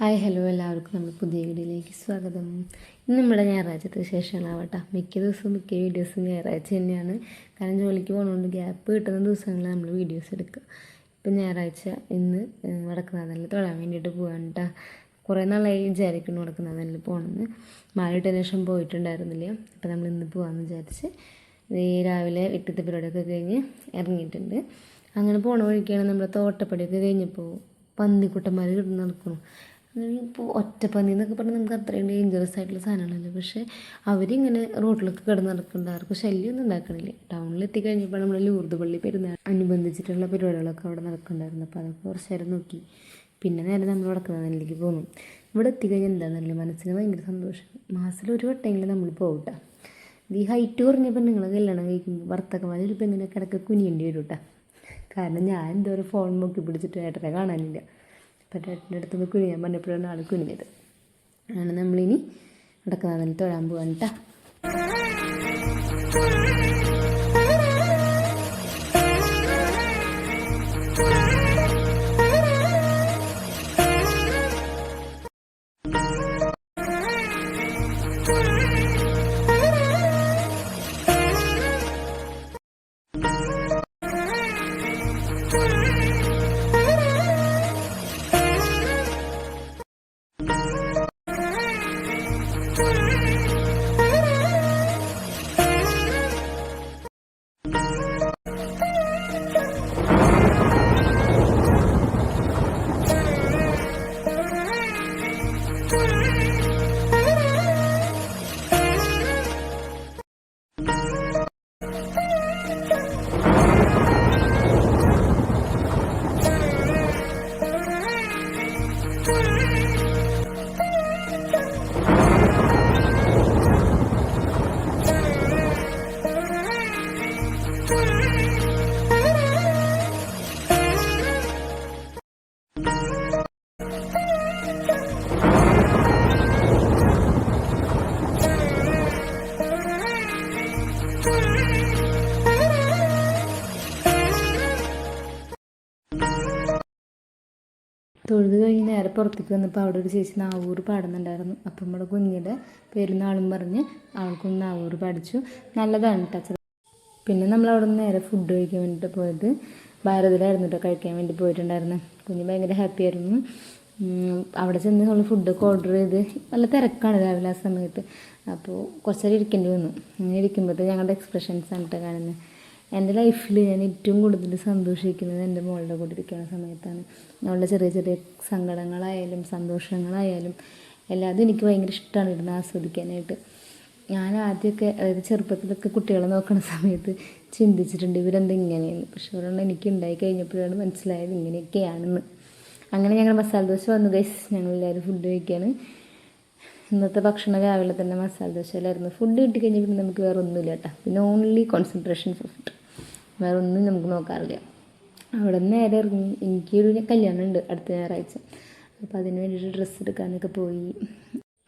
Hi hello എല്ലാവർക്കും നമ്മുടെ പുതിയ വീഡിയോയിലേക്ക് സ്വാഗതം. ഇന്ന് നമ്മുടെ ഞായറാഴ്ചത്തെ വിശേഷങ്ങളാവട്ടെ. മിക്ക ദിവസവും മിക്ക വീഡിയോസും ഞായറാഴ്ച തന്നെയാണ്. കാരണം ജോലിക്ക് പോകുന്നതുകൊണ്ട് ഗ്യാപ്പ് കിട്ടുന്ന ദിവസങ്ങളിൽ നമ്മൾ വീഡിയോസ് എടുക്കുക. ഇപ്പം ഞായറാഴ്ച ഇന്ന് വടക്കുന്നാഥനിൽ തൊഴാൻ വേണ്ടിയിട്ട് പോകാൻ കേട്ടോ കുറേ നാളായി വിചാരിക്കുന്നു വടക്കുന്നാഥനിൽ പോകണമെന്ന് മാലിട്ടതിന് ശേഷം പോയിട്ടുണ്ടായിരുന്നില്ല. അപ്പോൾ നമ്മൾ ഇന്ന് പോകാമെന്ന് വിചാരിച്ച് രാവിലെ എട്ടത്തെ പരിപാടിയൊക്കെ കഴിഞ്ഞ് ഇറങ്ങിയിട്ടുണ്ട്. അങ്ങനെ പോണ വഴിക്കാണ് നമ്മുടെ തോട്ടപ്പടിയൊക്കെ കഴിഞ്ഞപ്പോൾ പന്നിക്കുട്ടന്മാർ കിട്ടുന്ന നടക്കണം ഇപ്പോൾ ഒറ്റപ്പന്നി എന്നൊക്കെ പറഞ്ഞാൽ നമുക്ക് അത്രയും ഡേഞ്ചറസ് ആയിട്ടുള്ള സാധനങ്ങളല്ലേ? പക്ഷേ അവരിങ്ങനെ റോഡിലൊക്കെ കിടന്ന് നടക്കുന്നുണ്ട് ആർക്കും ശല്യമൊന്നും ഉണ്ടാക്കണില്ല. ടൗണിൽ എത്തിക്കഴിഞ്ഞപ്പോൾ നമ്മൾ ലൂർദ് പള്ളി പെരുന്നാൾ അനുബന്ധിച്ചിട്ടുള്ള പരിപാടികളൊക്കെ അവിടെ നടക്കുന്നുണ്ടായിരുന്നു അപ്പോൾ അതൊക്കെ കുറച്ച് നേരം നോക്കി. പിന്നെ നേരെ നമ്മൾ വടക്കുന്നതിലേക്ക് പോകുന്നു. ഇവിടെ എത്തിക്കഴിഞ്ഞാൽ എന്താണെന്നല്ലേ മനസ്സിന് ഭയങ്കര സന്തോഷം. മാസത്തിൽ ഒരു വട്ടമെങ്കിലും നമ്മൾ പോകട്ടെ ഈ ഹൈറ്റ് കുറഞ്ഞപ്പോൾ നിങ്ങൾ കല്യാണം കഴിക്കുമ്പോൾ ഭർത്തക്കന്മാർ ഒരു ഇങ്ങനെ കിടക്ക കുനിയേണ്ടി വരും കേട്ടോ കാരണം ഞാൻ എന്തോ ഒരു ഫോൺ നോക്കി പിടിച്ചിട്ട് ഏട്ടനെ കാണാനില്ല. അപ്പം ഏട്ടന്റെ അടുത്ത് നിന്ന് കുനിയാൻ പറഞ്ഞപ്പോഴാണ് ആൾ കുനിഞ്ഞത്. അങ്ങനെ നമ്മളിനി അടക്കാതിൽ തൊഴാൻ പോവാണ് കേട്ടോ Música തൊഴുത് കഴിഞ്ഞ് നേരെ പുറത്തേക്ക് വന്നപ്പോൾ അവിടെ ഒരു ചേച്ചി നാവൂർ പാടുന്നുണ്ടായിരുന്നു. അപ്പം നമ്മുടെ കുഞ്ഞിന്റെ പെരുന്നാളും പറഞ്ഞ് അവൾക്കും നാവൂർ പഠിച്ചു നല്ലതാണ് ടച്ച് പിന്നെ നമ്മൾ അവിടെ നിന്ന് നേരെ ഫുഡ് കഴിക്കാൻ വേണ്ടിയിട്ട് പോയത് ഭാരതിലായിരുന്നു കേട്ടോ കഴിക്കാൻ വേണ്ടി പോയിട്ടുണ്ടായിരുന്നു. കുഞ്ഞ് ഭയങ്കര ഹാപ്പി ആയിരുന്നു. അവിടെ ചെന്ന് നമ്മൾ ഫുഡൊക്കെ ഓർഡർ ചെയ്ത് നല്ല തിരക്കാണ് രാവിലെ ആ സമയത്ത്. അപ്പോൾ കുറച്ചേരം ഇരിക്കേണ്ടി വന്നു. അങ്ങനെ ഇരിക്കുമ്പോഴത്തേക്ക് ഞങ്ങളുടെ എക്സ്പ്രഷൻസ് ആണ് കേട്ടോ കാണുന്നത് എന്റെ ലൈഫിൽ ഞാൻ ഏറ്റവും കൂടുതൽ സന്തോഷിക്കുന്നത് എന്റെ മോളുടെ കൂടെ ഇരിക്കുന്ന സമയത്താണ്. അവളുടെ ചെറിയ ചെറിയ സങ്കടങ്ങളായാലും സന്തോഷങ്ങളായാലും എല്ലാതും എനിക്ക് ഭയങ്കര ഇഷ്ടമാണ് ഇരുന്ന് ആസ്വദിക്കാനായിട്ട്. ഞാൻ ആദ്യമൊക്കെ അതായത് ചെറുപ്പത്തിലൊക്കെ കുട്ടികളെ നോക്കുന്ന സമയത്ത് ചിന്തിച്ചിട്ടുണ്ട് ഇവരെന്താ ഇങ്ങനെയെന്ന്? പക്ഷെ ഒരെണ്ണം എനിക്ക് ഉണ്ടായി കഴിഞ്ഞപ്പോഴാണ് മനസ്സിലായത് ഇങ്ങനെയൊക്കെയാണെന്ന്. അങ്ങനെ ഞങ്ങൾ മസാല ദോശ വന്നു ഗൈസ് ഞങ്ങളെല്ലാവരും ഫുഡ് കഴിക്കുകയാണ് ഇന്നത്തെ ഭക്ഷണം രാവിലെ തന്നെ മസാല ദോശയിലായിരുന്നു. ഫുഡ് കിട്ടിക്കഴിഞ്ഞാൽ പിന്നെ നമുക്ക് വേറെ ഒന്നുമില്ല കേട്ടോ. പിന്നെ ഓൺലി കോൺസെൻട്രേഷൻ ഫുഡ് വേറെ ഒന്നും നമുക്ക് നോക്കാറില്ല. അവിടെ നിന്ന് നേരെ ഇറങ്ങി. എനിക്കൊരു കല്യാണം ഉണ്ട് അടുത്ത ഞായറാഴ്ച. അപ്പോൾ അതിന് വേണ്ടിയിട്ട് ഡ്രസ്സ് എടുക്കാനൊക്കെ പോയി.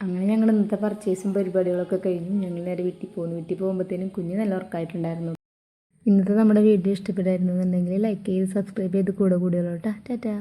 അങ്ങനെ ഞങ്ങൾ ഇന്നത്തെ പർച്ചേസും പരിപാടികളൊക്കെ കഴിഞ്ഞു. ഞങ്ങൾ നേരെ വീട്ടിൽ പോകുന്നു വീട്ടിൽ പോകുമ്പോഴത്തേനും കുഞ്ഞ് നല്ല ഉറക്കായിട്ടുണ്ടായിരുന്നു. ഇന്നത്തെ നമ്മുടെ വീഡിയോ ഇഷ്ടപ്പെട്ടായിരുന്നു എന്നുണ്ടെങ്കിൽ ലൈക്ക് ചെയ്ത് സബ്സ്ക്രൈബ് ചെയ്ത് കൂടെ കൂടിയോളൂ കേട്ടോ ടാറ്റാ.